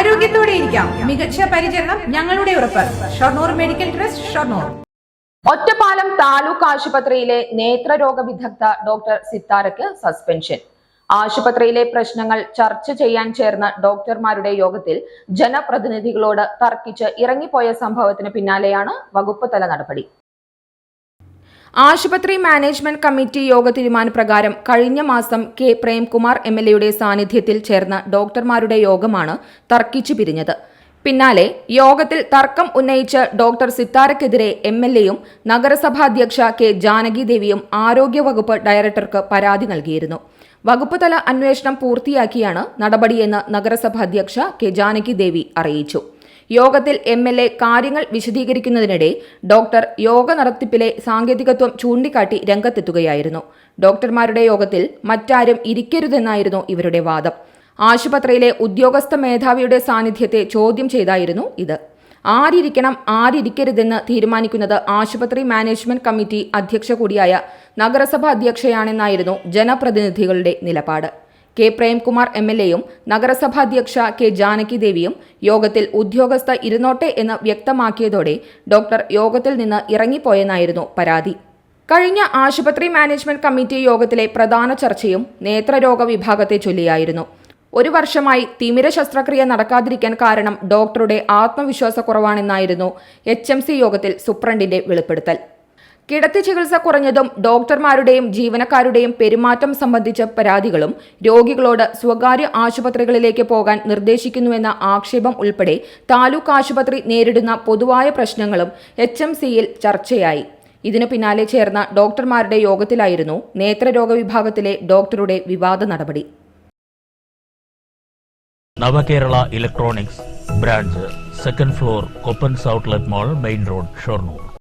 ആരോഗ്യത്തോടെ ഇരിക്കാം. മികച്ച പരിചരണം ഞങ്ങളുടെ ഉറപ്പ്. Shoranur medical trust Shoranur. Ottapalam taluk ആശുപത്രിയിലെ നേത്രരോഗ വിദഗ്ധ ഡോക്ടർ സിത്താരയ്ക്ക് സസ്പെൻഷൻ. ആശുപത്രിയിലെ പ്രശ്നങ്ങൾ ചർച്ച ചെയ്യാൻ ചേർന്ന ഡോക്ടർമാരുടെ യോഗത്തിൽ ജനപ്രതിനിധികളോട് തർക്കിച്ച് ഇറങ്ങിപ്പോയ സംഭവത്തിന് പിന്നാലെയാണ് വകുപ്പ് തല നടപടി. ആശുപത്രി മാനേജ്മെന്റ് കമ്മിറ്റി യോഗ തീരുമാനപ്രകാരം കഴിഞ്ഞ മാസം കെ പ്രേംകുമാർ എം എൽ എയുടെ സാന്നിധ്യത്തിൽ ചേർന്ന ഡോക്ടർമാരുടെ യോഗമാണ് തർക്കിച്ചു പിരിഞ്ഞത്. പിന്നാലെ യോഗത്തിൽ തർക്കം ഉന്നയിച്ച് ഡോക്ടർ സിത്താരക്കെതിരെ എം എൽ എയും നഗരസഭാധ്യക്ഷ കെ ജാനകി ദേവിയും ആരോഗ്യവകുപ്പ് ഡയറക്ടർക്ക് പരാതി നൽകിയിരുന്നു. വകുപ്പ് തല അന്വേഷണം പൂർത്തിയാക്കിയാണ് നടപടിയെന്ന് നഗരസഭാധ്യക്ഷ കെ ജാനകി ദേവി അറിയിച്ചു. യോഗത്തിൽ എം എൽ എ കാര്യങ്ങൾ വിശദീകരിക്കുന്നതിനിടെ ഡോക്ടർ യോഗ നടത്തിപ്പിലെ സാങ്കേതികത്വം ചൂണ്ടിക്കാട്ടി രംഗത്തെത്തുകയായിരുന്നു. ഡോക്ടർമാരുടെ യോഗത്തിൽ മറ്റാരും ഇരിക്കരുതെന്നായിരുന്നു ഇവരുടെ വാദം. ആശുപത്രിയിലെ ഉദ്യോഗസ്ഥ മേധാവിയുടെ സാന്നിധ്യത്തെ ചോദ്യം ചെയ്തായിരുന്നു ഇത്. ആരിരിക്കണം ആരിരിക്കരുതെന്ന് തീരുമാനിക്കുന്നത് ആശുപത്രി മാനേജ്മെന്റ് കമ്മിറ്റി അധ്യക്ഷ കൂടിയായ നഗരസഭ അധ്യക്ഷയാണെന്നായിരുന്നു ജനപ്രതിനിധികളുടെ നിലപാട്. കെ പ്രേംകുമാർ എം എൽ എയും നഗരസഭാധ്യക്ഷ കെ ജാനകി ദേവിയും യോഗത്തിൽ ഉദ്യോഗസ്ഥ ഇരുന്നോട്ടെ എന്ന് വ്യക്തമാക്കിയതോടെ ഡോക്ടർ യോഗത്തിൽ നിന്ന് ഇറങ്ങിപ്പോയെന്നായിരുന്നു പരാതി. കഴിഞ്ഞ ആശുപത്രി മാനേജ്മെന്റ് കമ്മിറ്റി യോഗത്തിലെ പ്രധാന ചർച്ചയും നേത്രരോഗ വിഭാഗത്തെ ചൊല്ലിയായിരുന്നു. ഒരു വർഷമായി തിമിര ശസ്ത്രക്രിയ നടക്കാതിരിക്കാൻ കാരണം ഡോക്ടറുടെ ആത്മവിശ്വാസക്കുറവാണെന്നായിരുന്നു എച്ച് എം സി യോഗത്തിൽ സുപ്രണ്ടിന്റെ വെളിപ്പെടുത്തൽ. കിടത്തി ചികിത്സ കുറഞ്ഞതും ഡോക്ടർമാരുടെയും ജീവനക്കാരുടെയും പെരുമാറ്റം സംബന്ധിച്ച പരാതികളും രോഗികളോട് സ്വകാര്യ ആശുപത്രികളിലേക്ക് പോകാൻ നിർദ്ദേശിക്കുന്നുവെന്ന ആക്ഷേപം ഉൾപ്പെടെ താലൂക്ക് ആശുപത്രി നേരിടുന്ന പൊതുവായ പ്രശ്നങ്ങളും എച്ച് എം സിയിൽ ചർച്ചയായി. ഇതിനു പിന്നാലെ ചേർന്ന ഡോക്ടർമാരുടെ യോഗത്തിലായിരുന്നു നേത്രരോഗ വിഭാഗത്തിലെ ഡോക്ടറുടെ വിവാദ നടപടി. Navakerala electronics branch second floor Koppans outlet mall main road Shoranur.